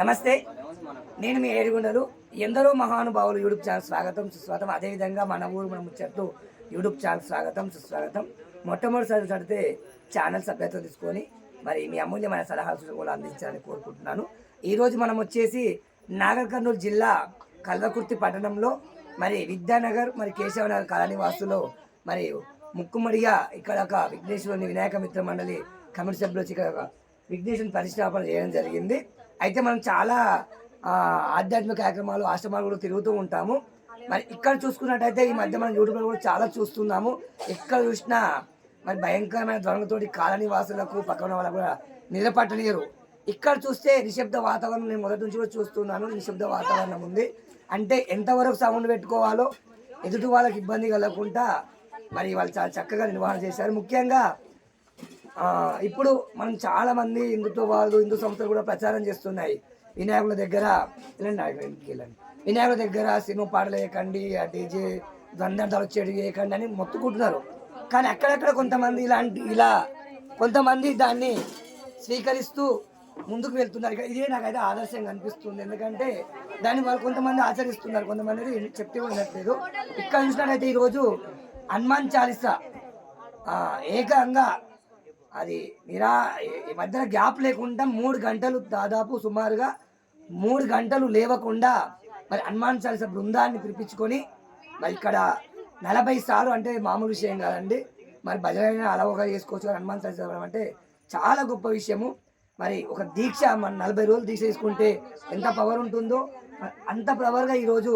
నమస్తే. నేను మీ ఏడుగుండలు. ఎందరో మహానుభావులు యూట్యూబ్ ఛానల్ స్వాగతం సుస్వాగతం. అదేవిధంగా మన ఊరు మన ముచ్చట్లు యూట్యూబ్ ఛానల్ స్వాగతం సుస్వాగతం. మొట్టమొదటిసారి చదివితే ఛానల్ సభ్యత్వం తీసుకొని మరి మీ అమూల్యమైన సలహాలు కూడా అందించాలని కోరుకుంటున్నాను. ఈరోజు మనం వచ్చేసి నాగర్ కర్నూలు జిల్లా కల్వకుర్తి పట్టణంలో మరి విద్యానగర్ మరి కేశవనగర్ కాలనీ వాసులో మరి ముక్కుమడిగా ఇక్కడ ఒక విఘ్నేశ్వరుని వినాయక మిత్ర మండలి కమిటీ సభ్యులు వచ్చి ఇక్కడ ఒక విఘ్నేశ్వరుని ప్రతిష్టాపన చేయడం జరిగింది. అయితే మనం చాలా ఆధ్యాత్మిక కార్యక్రమాలు ఆశ్రమాలు కూడా తిరుగుతూ ఉంటాము. మరి ఇక్కడ చూసుకున్నట్టయితే ఈ మధ్య మనం యూట్యూబ్లో కూడా చాలా చూస్తున్నాము. ఎక్కడ చూసినా మరి భయంకరమైన ధ్వనులతోటి కాలనీ వాసులకు పక్కన వాళ్ళకు కూడా నిలబట్టలేరు ఇక్కడ చూస్తే నిశ్శబ్ద వాతావరణం నేను మొదటి నుంచి కూడా చూస్తున్నాను. నిశ్శబ్ద వాతావరణం ఉంది. అంటే ఎంతవరకు సౌండ్ పెట్టుకోవాలో ఎదుటి వాళ్ళకి ఇబ్బంది కలగకుండా మరి వాళ్ళు చాలా చక్కగా నిర్వహణ చేశారు. ముఖ్యంగా ఇప్పుడు మనం చాలా మంది హిందుత్వ వాళ్ళు హిందూ సంస్థలు కూడా ప్రచారం చేస్తున్నాయి. వినాయకుల దగ్గర వెళ్ళండి వెళ్ళండి వినాయకుల దగ్గర సినిమా పాటలు వేయకండి ఆ డీజే దండాలు వచ్చేది వేయకండి అని మొత్తుకుంటున్నారు. కానీ అక్కడక్కడ కొంతమంది ఇలాంటి ఇలా కొంతమంది దాన్ని స్వీకరిస్తూ ముందుకు వెళ్తున్నారు. ఇదే నాకైతే ఆదర్శంగా అనిపిస్తుంది. ఎందుకంటే దాన్ని వాళ్ళు కొంతమంది ఆచరిస్తున్నారు. కొంతమంది అయితే చెప్తే ఉండట్లేదు ఇక్కడ చూసినట్టయితే ఈరోజు హనుమాన్ చాలీసా ఏకంగా అది నిరా ఈ మధ్యన గ్యాప్ లేకుండా మూడు గంటలు దాదాపు సుమారుగా మూడు గంటలు లేవకుండా మరి హనుమాన్ చాలీస బృందాన్ని పిలిపించుకొని మరి ఇక్కడ నలభై సార్లు అంటే మామూలు విషయం కాదండి. మరి భజన అలవగా చేసుకోవచ్చు హనుమాన్ చాలీస అంటే చాలా గొప్ప విషయము. మరి ఒక దీక్ష మన నలభై రోజులు దీక్ష తీసుకుంటే ఎంత పవర్ ఉంటుందో అంత పవర్గా ఈరోజు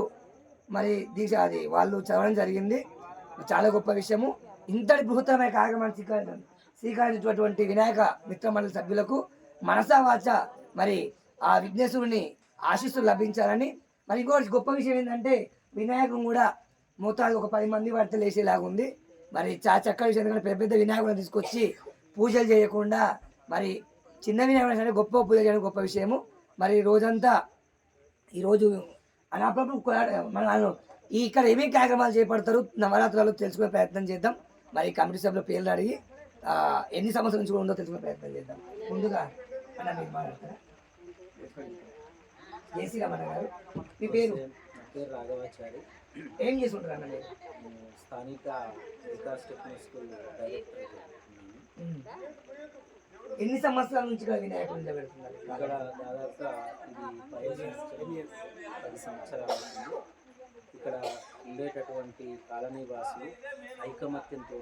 మరి దీక్ష అది వాళ్ళు చదవడం జరిగింది. చాలా గొప్ప విషయము. ఇంతటి బృహత్తరమైన కార్యక్రమాన్ని స్వీకరించడం. స్వీకరించినటువంటి వినాయక మిత్ర మండలి సభ్యులకు మనసావాచ మరి ఆ విఘ్నేశ్వరుని ఆశీస్సులు లభించాలని. మరి ఇంకోటి గొప్ప విషయం ఏంటంటే వినాయకుడు కూడా మూతాలు ఒక పది మంది వర్తలు వేసేలాగా ఉంది. మరి చా చక్కటి విషయం ఎందుకంటే పెద్ద పెద్ద వినాయకుడిని తీసుకొచ్చి పూజలు చేయకుండా మరి చిన్న వినాయకుడు అంటే గొప్ప పూజ చేయడం గొప్ప విషయము. మరి రోజంతా ఈరోజు అని అప్పుడప్పుడు మన ఇక్కడ ఏమేమి కార్యక్రమాలు చేపడతారు నవరాత్రులు తెలుసుకునే ప్రయత్నం చేద్దాం. మరి కమిటీ సభ్యుల పేర్లు అడిగి ఎన్ని సంవత్సరాల నుంచి కూడా ఉందో తెలుసుకునే ప్రయత్నం చేద్దాం. ముందుగా అన్న మీరు మాట్లాడతారా? జేసీ రమణ గారు. మీ పేరు? పేరు రాఘవాచారి. ఏం చేస్తుంటారు అన్న మీరు? స్థానిక వికాస్ టెక్నిక్ స్కూల్ డైరెక్టర్ ఉన్నాను ఉమ్. ఎన్ని సంవత్సరాల నుంచి వినాయకుడు నిలబెడుతున్నారు ఇక్కడ దాదాపుగా ఇది పది సంవత్సరాలు ఇక్కడ ఉండేటటువంటి కాలనీ వాసులు ఐకమత్యంతో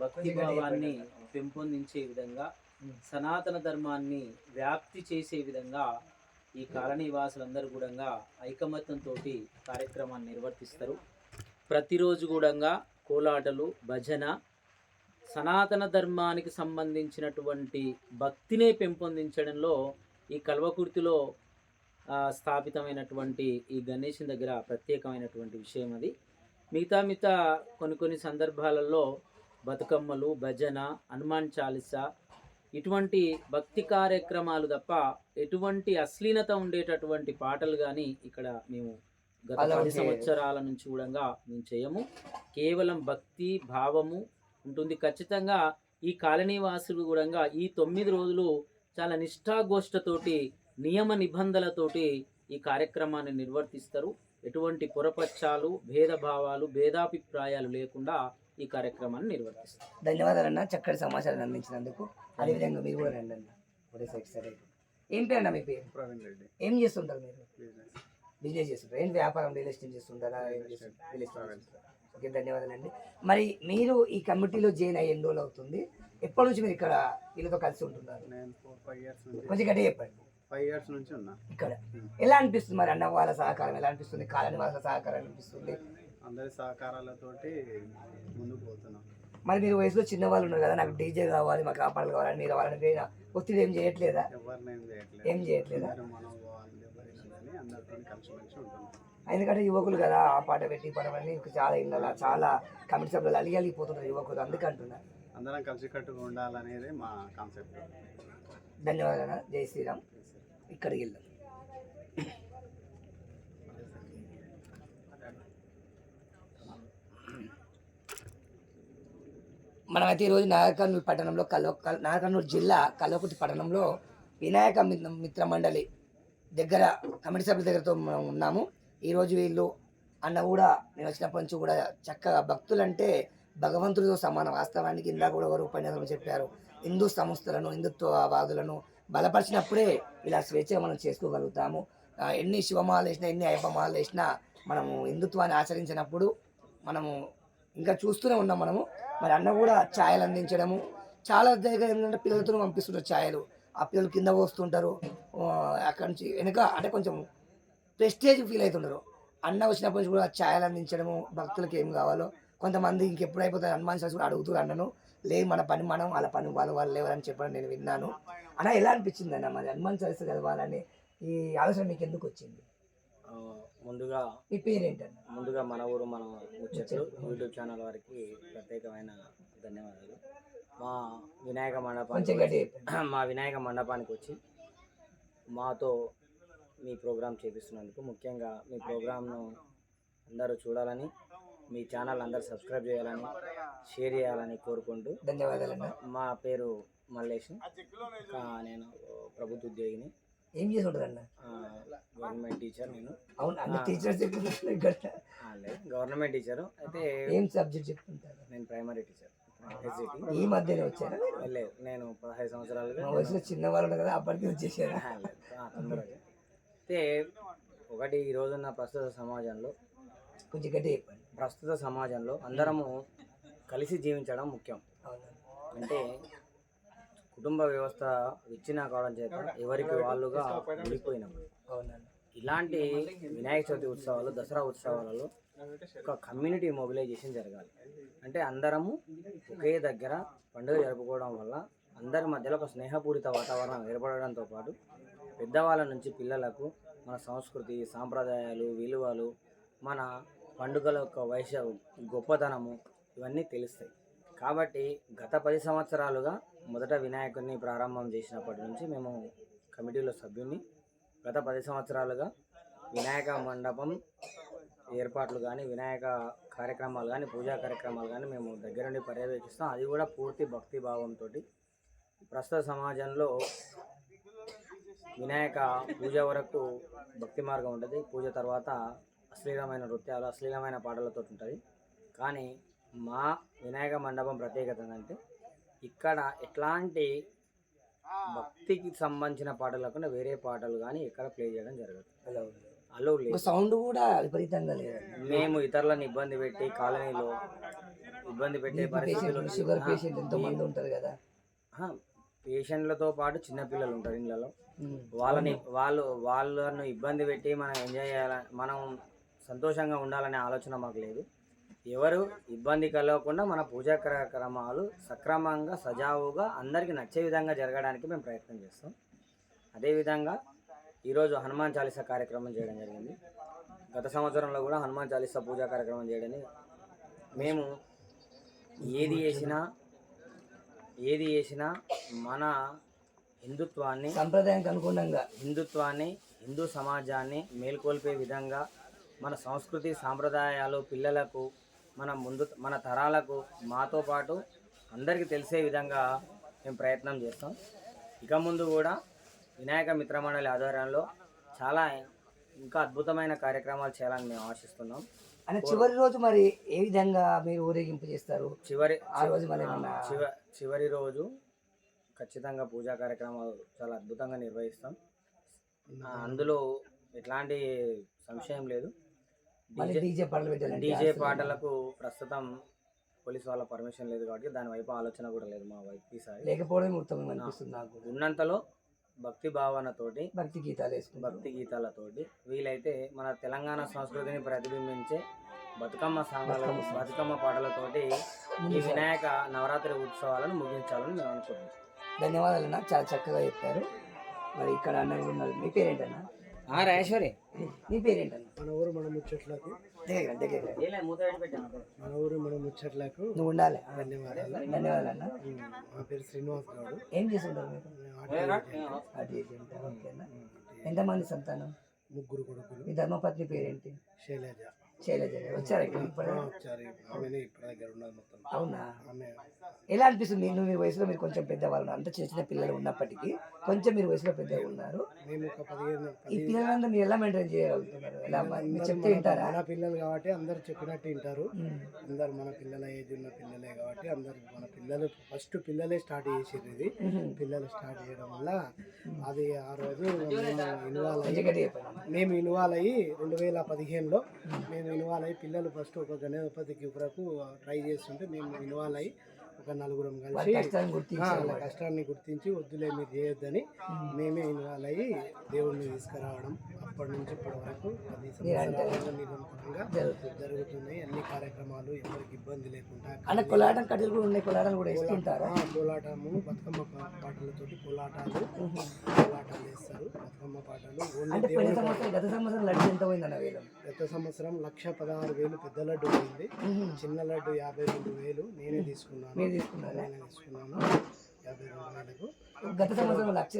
భక్తి భావాన్ని పెంపొందించే విధంగా సనాతన ధర్మాన్ని వ్యాప్తి చేసే విధంగా ఈ కాలనీ వాసులందరూ కూడా ఐకమత్యంతో కార్యక్రమాన్ని నిర్వర్తిస్తారు. ప్రతిరోజు కూడా కోలాటలు భజన సనాతన ధర్మానికి సంబంధించినటువంటి భక్తినే పెంపొందించడంలో ఈ కల్వకుర్తిలో స్థాపితమైనటువంటి ఈ గణేషుని దగ్గర ప్రత్యేకమైనటువంటి విషయం అది. మిగతా మిగతా కొన్ని కొన్ని సందర్భాలలో బతుకమ్మలు భజన హనుమాన్ చాలీసా ఇటువంటి భక్తి కార్యక్రమాలు తప్ప ఎటువంటి అశ్లీలత ఉండేటటువంటి పాటలు కానీ ఇక్కడ మేము గత పది. సంవత్సరాల నుంచి కూడా మేము చేయము. కేవలం భక్తి భావము ఉంటుంది. ఖచ్చితంగా ఈ కాలనీ వాసులు కూడా ఈ తొమ్మిది రోజులు చాలా నిష్ఠాగోష్ఠతోటి నియమ నిబంధనలతోటి ఈ కార్యక్రమాన్ని నిర్వర్తిస్తారు. ఎటువంటి పొరపచ్చాలు భేదభావాలు భేదాభిప్రాయాలు లేకుండా ఈ కార్యక్రమాన్ని నిర్వర్తిస్తారు ధన్యవాదాలు అన్న చక్కటి సమాచారం అందించినందుకు. అదేవిధంగా మీరు కూడా రండి అన్న. ఒకటే సైడ్ సరే. ఏం పేరు అన్న మీ పేరు? ప్రవీణ్ రెడ్డి. ఏం చేస్తుంటారు మీరు? బిజినెస్. చేస్తుంటారు? ఏం వ్యాపారం రియల్ ఎస్టేట్ చేస్తుంటారా? Real estate? ఓకే ధన్యవాదాలండి. మరి మీరు ఈ కమిటీలో జాయిన్ అయ్యి ఎన్ని రోజులు అవుతుంది? ఎప్పటి నుంచి మీరు ఇక్కడ వీళ్ళతో కలిసి ఉంటున్నారు? కొంచెం గట్టిగా చెప్పండి. ఫైవ్ ఇయర్స్ నుంచి ఉన్నా. ఇక్కడ. ఎలా అనిపిస్తుంది మరి అన్న వాళ్ళ సహకారం? ఎలా అనిపిస్తుంది? కాలని వాళ్ళ సహకారం అనిపిస్తుంది? అందరి సహకారాలతోటి ముందుకు పోతున్నాం. మరి మీరు వయసులో చిన్న వాళ్ళు ఉన్నారు కదా నాకు డీజే కావాలి మాకు ఆ పాటలు కావాలని మీరు వాళ్ళని వేరే ఒత్తిడి ఏం చేయట్లేదా? ఎవరిని చేయట్లేదు. ఏం చేయట్లేదా? అందరితో ఉంటున్నాం ఎందుకంటే యువకులు కదా ఆ పాట పెట్టి పాట పెట్టి చాలా ఇళ్ళ చాలా కమిటీ సభ్యులు అలిగి అలిగిపోతున్నారు యువకులు అందుకంటున్నారు అందరం కలిసికట్టుగా ఉండాలనేది మా కాన్సెప్ట్. ధన్యవాదాలు జై శ్రీరామ్. ఇక్కడికి వెళ్దాం. మనమైతే ఈరోజు నాగకర్నూలు పట్టణంలో కల్వ నాగకర్నూలు జిల్లా కల్వకుర్తి పట్టణంలో వినాయక మిత్ర మండలి దగ్గర కమిటీ సభ్యుల దగ్గరతో మనం ఉన్నాము. ఈరోజు వీళ్ళు అన్న కూడా నేను వచ్చినప్పటి నుంచి కూడా చక్కగా భక్తులంటే భగవంతుడితో సమానం. వాస్తవానికి ఇందా కూడా ఎవరు ఉపన్యాసం చెప్పారు. హిందూ సంస్థలను హిందుత్వవాదులను బలపరిచినప్పుడే ఇలా స్వేచ్ఛ మనం చేసుకోగలుగుతాము. ఎన్ని శివమాలు వేసినా ఎన్ని అయ్యప్పమాలు వేసినా మనము హిందుత్వాన్ని ఆచరించినప్పుడు మనము ఇంకా చూస్తూనే ఉన్నాం మనము. మరి అన్న కూడా ఛాయలు అందించడము. చాలా దగ్గర ఏంటంటే పిల్లలతో పంపిస్తుంటారు ఛాయలు. ఆ పిల్లలు కింద పోస్తుంటారు. అక్కడి నుంచి వెనుక అంటే కొంచెం ప్రెస్టేజ్ ఫీల్ అవుతుంటారు. అన్న వచ్చినప్పటి నుంచి కూడా ఛాయలు అందించడము భక్తులకి ఏం కావాలో. కొంతమంది ఇంకెప్పుడు అయిపోతుంది హనుమాన్ సరస్సు కూడా అడుగుతారు అన్నను. లేదు మన పని మనం వాళ్ళ పని వాళ్ళు వాళ్ళు లేవని చెప్పడం నేను విన్నాను. అన్న ఎలా అనిపించింది అన్న మరి హనుమాన్ సరస్సు చదవాలని? ఈ ఆలోచన మీకు ఎందుకు వచ్చింది? ముందుగా మీ పేరేంటన్న ముందుగా మన ఊరు మన ముచ్చట్లు యూట్యూబ్ ఛానల్ వారికి ప్రత్యేకమైన ధన్యవాదాలు. మా వినాయక మండపానికి. మా వినాయక మండపానికి వచ్చి మాతో మీ ప్రోగ్రాం చేపిస్తున్నందుకు ముఖ్యంగా మీ ప్రోగ్రాంను అందరూ చూడాలని మీ ఛానల్ అందరూ సబ్స్క్రైబ్ చేయాలని షేర్ చేయాలని కోరుకుంటూ ధన్యవాదాలన్న. మా పేరు మల్లేష్ నేను ప్రభుత్వ ఉద్యోగిని. ఏం చేసి ఉంటారు అన్న గవర్నమెంట్ టీచర్ నేను. అవును? అన్న. Teachers government teacher. అయితే ఏం సబ్జెక్ట్ చెప్తుంటారు? నేను ప్రైమరీ టీచర్ ఈ మధ్యనే వచ్చారా? లేదు నేను పదహైదు సంవత్సరాలుగా మా వయసులో చిన్న వాళ్ళు కదా అప్పటికి వచ్చేసారా? అయితే ఒకటి ఈ రోజున్న ప్రస్తుత సమాజంలో కొంచెం గట్టి చెప్పండి. ప్రస్తుత సమాజంలో అందరము కలిసి జీవించడం ముఖ్యం. అంటే కుటుంబ వ్యవస్థ విచ్ఛిన్న కావడం చేత ఎవరికి వాళ్ళుగా విడిపోయినాం ఇలాంటి వినాయక చవితి ఉత్సవాలు దసరా ఉత్సవాలలో ఒక కమ్యూనిటీ మొబిలైజేషన్ జరగాలి. అంటే అందరము ఒకే దగ్గర పండుగ జరుపుకోవడం వల్ల అందరి మధ్యలో ఒక స్నేహపూరిత వాతావరణం ఏర్పడడంతో పాటు పెద్దవాళ్ళ నుంచి పిల్లలకు మన సంస్కృతి సాంప్రదాయాలు విలువలు మన పండుగల యొక్క వైశ గొప్పతనము ఇవన్నీ తెలుస్తాయి. కాబట్టి గత పది సంవత్సరాలుగా మొదట వినాయకుడిని ప్రారంభం చేసినప్పటి నుంచి మేము కమిటీలో సభ్యుని గత పది సంవత్సరాలుగా వినాయక మండపం ఏర్పాట్లు కానీ వినాయక కార్యక్రమాలు కానీ పూజా కార్యక్రమాలు కానీ మేము దగ్గరుండి పర్యవేక్షిస్తాం. అది కూడా పూర్తి భక్తి భావంతో ప్రస్తుత సమాజంలో వినాయక పూజ వరకు భక్తి మార్గం ఉంటుంది. పూజ తర్వాత అశ్లీలమైన నృత్యాలు అశ్లీలమైన పాటలతో ఉంటుంది. కానీ మా వినాయక మండపం ప్రత్యేకత ఏంటంటే ఇక్కడ ఎట్లాంటి భక్తికి సంబంధించిన పాటలు కాకుండా వేరే పాటలు కానీ ఎక్కడ ప్లే చేయడం జరగదు. అలా ఉంది అలో లేదు. సౌండ్ కూడా విపరీతంగా లేదు మేము ఇతరులను ఇబ్బంది పెట్టి కాలనీలో ఇబ్బంది పెట్టే పరిస్థితులు షుగర్ పేషెంట్ ఎంతో మంది ఉంటారు కదా. పేషెంట్లతో పాటు చిన్నపిల్లలు ఉంటారు ఇళ్ళలో. వాళ్ళని వాళ్ళు వాళ్ళను ఇబ్బంది పెట్టి మనం ఎంజాయ్ చేయాలని మనం సంతోషంగా ఉండాలనే ఆలోచన మాకు లేదు. ఎవరు ఇబ్బంది కలగకుండా మన పూజా కార్యక్రమాలు సక్రమంగా సజావుగా అందరికీ నచ్చే విధంగా జరగడానికి మేము ప్రయత్నం చేస్తాం. అదేవిధంగా ఈరోజు హనుమాన్ చాలీసా కార్యక్రమం చేయడం జరిగింది. గత సంవత్సరంలో కూడా హనుమాన్ చాలీసా పూజా కార్యక్రమం చేయడని మేము ఏది చేసినా ఏది చేసినా మన హిందుత్వాన్ని సంప్రదాయానికి అనుగుణంగా హిందుత్వాన్ని హిందూ సమాజాన్ని మేల్కొల్పే విధంగా మన సంస్కృతి సాంప్రదాయాలు పిల్లలకు మన ముందు మన తరాలకు మాతో పాటు అందరికీ తెలిసే విధంగా మేము ప్రయత్నం చేస్తాం. ఇక ముందు కూడా వినాయక మిత్రమండలి ఆధ్వర్యంలో చాలా ఇంకా అద్భుతమైన కార్యక్రమాలు చేయాలని మేము ఆశిస్తున్నాం. అని చివరి రోజు మరి ఏ విధంగా మీరు ఊరేగింపు చేస్తారు? చివరి ఆ రోజు మరి చివరి రోజు ఖచ్చితంగా పూజా కార్యక్రమాలు చాలా అద్భుతంగా నిర్వహిస్తాం. అందులో ఎట్లాంటి సంశయం లేదు. డీజే డీజే పాటలు పెట్టాలంటే డీజే పాటలకు ప్రస్తుతం పోలీస్ వాళ్ళ పర్మిషన్ లేదు కాబట్టి దాని వైపు ఆలోచన కూడా లేదు మా వైపు ఈసారి. లేకపోవడం ఉత్తమం అనిపిస్తుంది నాకు ఉన్నంతలో భక్తి భావనతోటి భక్తి గీతాలు వేసుకుంటారు. భక్తి గీతాలతోటి వీలైతే మన తెలంగాణ సంస్కృతిని ప్రతిబింబించే బతుకమ్మ సాంగాల బతుకమ్మ పాటలతోటి ఈ వినాయక నవరాత్రి ఉత్సవాలను ముగించాలని మేము అనుకుంటున్నాం. ధన్యవాదాలు అన్న. చాలా చక్కగా చెప్పారు. మరి ఇక్కడ అన్న ఉన్నారు. మీ పేరేంటన్నా? రాజేశ్వరి. మీ పేరేంటన్నా? మన ఊరు మన ముచ్చట్లకు. దగ్గర దగ్గర. మన ఊరు మన ముచ్చట్లకు నువ్వు ఉండాలి. ధన్యవాదాలు. ధన్యవాదాలు అన్న. మా పేరు శ్రీనివాస్ గౌడ్. ఏం ఏజెంట్. అది? ఓకేనా. ఎంతమంది సంతానం? ముగ్గురు కొడుకులు. మీ ధర్మపత్ని పేరేంటి? శైలజ. గారు వచ్చారా అవునా? ఎలా అనిపిస్తుంది? మీరు మీ వయసులో మీరు కొంచెం పెద్దవాళ్ళు అంత చిన్న చిన్న పిల్లలు ఉన్నప్పటికీ కొంచెం మీరు వయసులో పెద్దగా ఉన్నారు. ఈ పిల్లలంతా మీరు ఎలా మెయింటైన్ చేయగలుగుతున్నారు? ఎలా మీరు చెప్తే వింటారా? మన పిల్లలు కాబట్టి అందరు చెప్పినట్టు వింటారు. అందరు మన పిల్లల ఏజ్ ఉన్న పిల్లలే కాబట్టి అందరు మన పిల్లలు ఫస్ట్ పిల్లలే స్టార్ట్ చేసేది ఇది. పిల్లలు స్టార్ట్ చేయడం వల్ల అది ఆ రోజు ఇన్వాల్వ్ మేము ఇన్వాల్వ్ అయ్యి రెండు వేల పదిహేనులో మేము ఇన్వాల్వ్ అయ్యి పిల్లలు ఫస్ట్ ఒక గణపతికి వరకు ట్రై చేస్తుంటే మేము ఇన్వాల్వ్ అయ్యి ఒక నలుగురం కలిసి కష్టాన్ని వాళ్ళ గుర్తించి వద్దులే మీరు చేయొద్దని మేమే. ఇన్వాల్వ్ అయ్యి దేవుడిని తీసుకురావడం అప్పటి నుంచి ఇప్పటి వరకు పది సంవత్సరాలుగా నిరంతరంగా జరుగుతుంది. జరుగుతున్నాయి. అన్ని కార్యక్రమాలు ఎవరికి ఇబ్బంది లేకుండా కొలాటం కట్టెలు కూడా ఉన్నాయి కొలాటాలు కూడా ఇస్తుంటారా కోలాటము బతుకమ్మ పాటలతోటి కోలాటాలు కోలాటాలు వేస్తారు. బతుకమ్మ పాటలు గత సంవత్సరం లడ్డు ఎంత పోయిందన్న వేలు? గత సంవత్సరం లక్ష పదహారు వేలు పెద్ద లడ్డు పోయింది. చిన్న లడ్డు యాభై రెండు వేలు నేనే తీసుకున్నాను. వేసుకున్నాను తీసుకున్నారా యాభై రెండు వేలకు గత సంవత్సరం లక్ష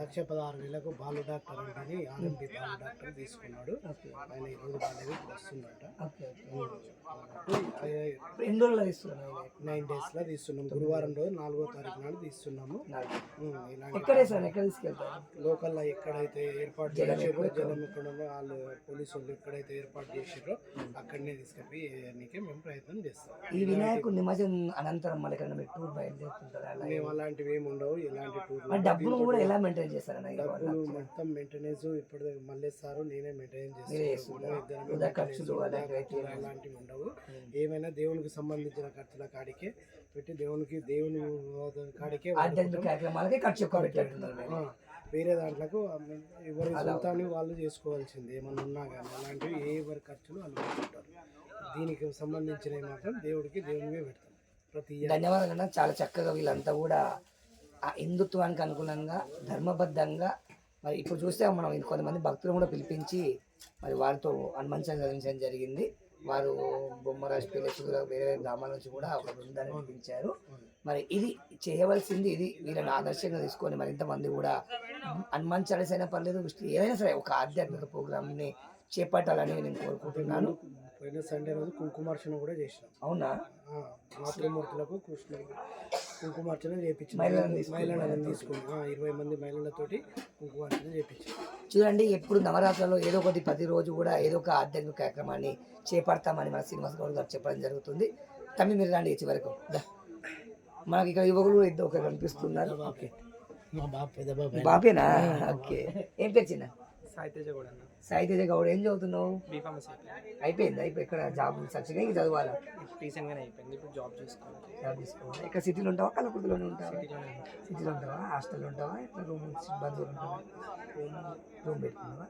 లక్ష పదహారు వేలకు బాలు డాక్టర్ అంటే ఆర్ఎంపీ బాలు డాక్టర్ తీసుకున్నాడు. ఆయన ఈరోజు బాగాలేదు వస్తుందట. ఎన్ని రోజులు తీసుకున్నారు నైన్ డేస్లో తీస్తున్నాం గురువారం రోజు నాలుగో తారీఖు నాడు తీస్తున్నాము ఎక్కడ ఎక్కడ తీసుకెళ్తారు? లోకల్లో ఎక్కడైతే ఏర్పాటు చేసారో జలం ఎక్కడ ఉందో వాళ్ళు పోలీసు వాళ్ళు ఎక్కడైతే ఏర్పాటు చేసారో అక్కడనే తీసుకెళ్ళి నీకే మేము ప్రయత్నం చేస్తాం. ఈ వినాయకుడు నిమజ్జనం అనంతరం మళ్ళీ మీరు టూర్ బయలుదేరుతుంటారు? మేము అలాంటివి ఏమి ఉండవు. ఇలాంటి టూర్ డబ్బును కూడా ఎలా మెయింటైన్? డబ్బులు మొత్తం మెయింటెనెన్స్ ఇప్పుడు మళ్ళీ సారు నేనే మెయింటైన్ చేస్తాను. ఖర్చులు అలాంటివి ఉండవు. ఏమైనా దేవునికి సంబంధించిన ఖర్చుల కాడికే పెట్టి దేవునికి దేవుని కాడికే ఆధ్యాత్మిక కార్యక్రమాలకి ఖర్చు ఎక్కువ వేరే దాంట్లకు ఎవరి సొంతాన్ని వాళ్ళు చేసుకోవాల్సింది ఏమన్నా ఉన్నా కానీ అలాంటివి ఏ ఎవరి ఖర్చులు వాళ్ళు పెట్టుకుంటారు దీనికి సంబంధించినవి మాత్రం దేవుడికి దేవునివే పెడతాం. ప్రతి ధన్యవాదాలు చాలా చక్కగా వీళ్ళంతా కూడా ఆ హిందుత్వానికి అనుగుణంగా ధర్మబద్ధంగా మరి ఇప్పుడు చూస్తే మనం కొంతమంది భక్తులు కూడా పిలిపించి మరి వారితో హనుమంచం చదివించడం జరిగింది. వారు బొమ్మరాజు పిల్లలు వేరే వేరే గ్రామాల నుంచి కూడా ఒక బృందాన్ని పిలిపించారు. మరి ఇది చేయవలసింది ఇది వీళ్ళని ఆదర్శంగా తీసుకొని మరింత మంది కూడా హనుమాన్ చాలీస అయినా పర్లేదు ఏదైనా సరే ఒక ఆధ్యాత్మిక ప్రోగ్రామ్ని చేపట్టాలని నేను కోరుకుంటున్నాను. పోయిన సండే రోజు కుంకుమార్చన కూడా చేసినాం. అవునా? మాతృమూర్తులకు కృష్ణ కుంకుమార్చన మహిళలను ఆ, ఇరవై మంది మహిళలతోటి కుంకుమార్చన చేయించాం చూడండి ఎప్పుడు నవరాత్రులలో ఏదో ఒకటి ప్రతిరోజు కూడా ఏదో ఒక ఆధ్యాత్మిక కార్యక్రమాన్ని చేపడతామని మన శ్రీనివాస్ గౌడ్ గారు చెప్పడం జరుగుతుంది. తమ్మి మీరు రండి చివరకు దా. మనకి ఇక్కడ యువకులు ఇద్దరు ఒకరు కనిపిస్తున్నారు. ఓకే బాబేనా? ఓకే. ఏం పేరు చిన్న? సాయితేజ కూడా సాయితేజ గౌడ్ ఏం చదువుతున్నావు? బీఫార్మసీ అయిపోయింది? అయిపోయి ఇక్కడ జాబ్ సచ్చిగా ఇంక చదవాలా? రీసెంట్గానే అయిపోయింది. ఇప్పుడు జాబ్ చేసుకోవాలి. జాబ్ తీసుకోవాలి ఇక్కడ సిటీలో ఉంటావా? కలకుర్తిలోనే ఉంటావా? సిటీలో ఉంటావా? హాస్టల్లో ఉంటావా? ఇట్లా రూమ్ బంధువులు ఉంటావా? రూమ్. పెట్టుకున్నావా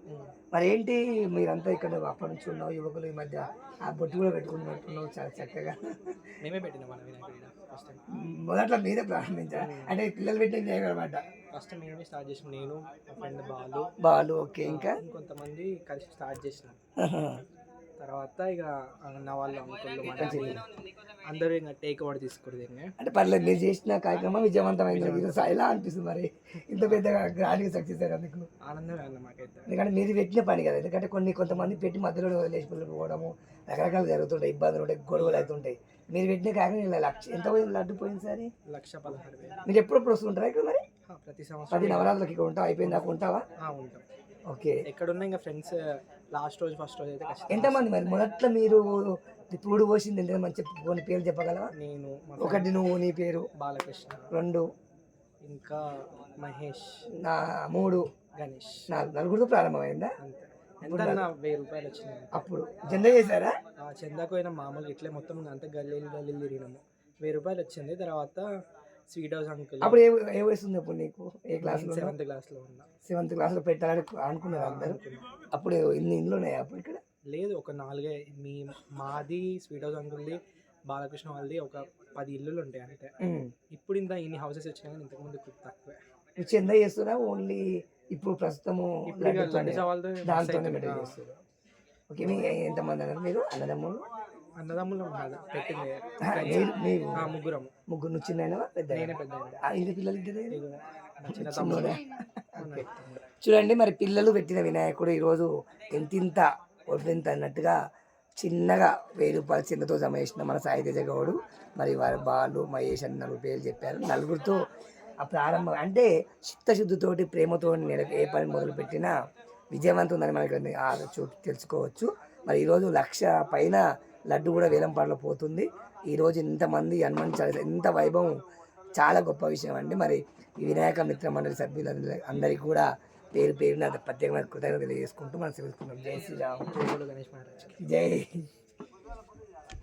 మరి ఏంటి మీరంతా ఇక్కడ అప్పటి నుంచి ఉన్నావు యువకులు ఈ మధ్య ఆ బొట్టు కూడా పెట్టుకున్నట్టున్నావు చాలా చక్కగా? మేమే పెట్టినాం మన వినాయకుడి మొదట్లో మీరే ప్రారంభించారు అంటే పిల్లలు పెట్టిన చేయగలమాట ఫస్ట్ మేమే స్టార్ట్ చేసాం నేను ఫ్రెండ్ బాలు. బాలు ఓకే ఇంకా? ఇంకొంతమంది కలిసి స్టార్ట్ చేసినాం. తర్వాత ఇక అన్న వాళ్ళు అందరూ ఇంకా టేక్ ఓవర్ తీసుకుర్రు ఇంకా అంటే పర్లేదు మీరు చేసిన కార్యక్రమం విజయవంతమైంది. ఎలా అనిపిస్తుంది మరి. ఇంత పెద్దగా గ్రాండ్గా సక్సెస్ అయ్యారు అందుకు. ఆనందమే మాకైతే. ఎందుకంటే మీరు పెట్టిన పని కదా. ఎందుకంటే కొన్ని కొంతమంది పెట్టి మధ్యలో వదిలేసి పోవడము రకరకాలు జరుగుతుంటాయి ఇబ్బందులు ఉంటాయి గొడవలు అవుతుంటాయి. మీరు పెట్టిన ఇలా లక్ష ఎంత పోయింది? లడ్డు పోయింది సరే? లక్ష పదహారు మీరు ఎప్పుడప్పుడు వస్తుంటారా ఇక్కడ మరి? ప్రతి సంవత్సరం. నవరాత్రులకి ఇక్కడ ఉంటావా? అయిపోయింది దాకా ఉంటావా? ఉంటాం. ఓకే. ఎక్కడున్నా ఇంకా ఫ్రెండ్స్ లాస్ట్ రోజు ఫస్ట్ రోజు అయితే ఎంతమంది మరి? మొదట్లో మీరు పూడు పోసింది ఎంత మంచి కొన్ని పేర్లు చెప్పగలవా? నేను ఒకటి నువ్వు నీ పేరు? బాలకృష్ణ. రెండు? ఇంకా మహేష్. నా మూడు? గణేష్. నాలుగు. నలుగురితో ప్రారంభమైందా? అంతే. ఎంత అన్న వెయ్యి రూపాయలు వచ్చినాయి. అప్పుడు జెండా చేశారా? ఆ చందాకు పోయిన మామూలుగా ఇట్లే మొత్తం అంతా గల్లీలు గల్లీలు తిరిగినాము. వెయ్యి రూపాయలు వచ్చింది తర్వాత స్వీట్ హౌస్ అంకుల్ అప్పుడు ఏ ఏ వయసు ఉంది అప్పుడు నీకు? ఏ క్లాస్లో సెవెంత్ క్లాస్లో ఉన్నా. సెవెంత్ క్లాస్లో పెట్టాలని అనుకున్నారు అందరూ? అప్పుడు ఇన్ని ఇండ్లు ఉన్నాయి అప్పుడు ఇక్కడ? లేదు ఒక నాలుగే మీ మాది స్వీట్ హౌస్ అంకుల్ది బాలకృష్ణ వాళ్ళది ఒక పది ఇల్లులు ఉంటాయి అంతే. ఉమ్. ఇప్పుడు ఇంత ఇన్ని హౌసెస్ వచ్చినాయి కానీ ఇంతకుముందు తక్కువే. నువ్వు చందా చేస్తున్నా ఓన్లీ ఇప్పుడు ప్రస్తుతము చేస్తారు ఓకే మీ ఎంతమంది అన్నారు మీరు? అన్నదమ్ములు? అన్నదమ్ములు కాదు పెట్టింది. ముగ్గురం. ముగ్గురు నువ్వు చిన్న పెద్ద ఇంటి పిల్లలు ఇద్దరు. చూడండి మరి పిల్లలు పెట్టిన వినాయకుడు ఈరోజు ఎంతింత ఒడ్డింత అన్నట్టుగా చిన్నగా వెయ్యి రూపాయల చిన్నతో జమ చేసిన మన సాయితేజ గౌడు మరి వారి బాలు మహేష్ అని నలుగురు పేర్లు చెప్పారు. నలుగురితో ఆ ప్రారంభం అంటే చిత్తశుద్ధితోటి ప్రేమతో నేను ఏ పని మొదలుపెట్టినా విజయవంతం ఉందని మనకి ఆ చూ తెలుసుకోవచ్చు. మరి ఈరోజు లక్ష పైన లడ్డు కూడా వేలంపాటలో పోతుంది. ఈరోజు ఇంతమంది హనుమాన్ చాలీసా ఇంత వైభవం చాలా గొప్ప విషయం అండి. మరి ఈ వినాయక మిత్ర మండలి సభ్యులందరి అందరికీ కూడా పేరు పేరున ప్రత్యేకమైన కృతజ్ఞత తెలియజేసుకుంటూ మనం తెలుసుకుంటాం జై శ్రీరామ్. గణేష్ మహారాజ్. జై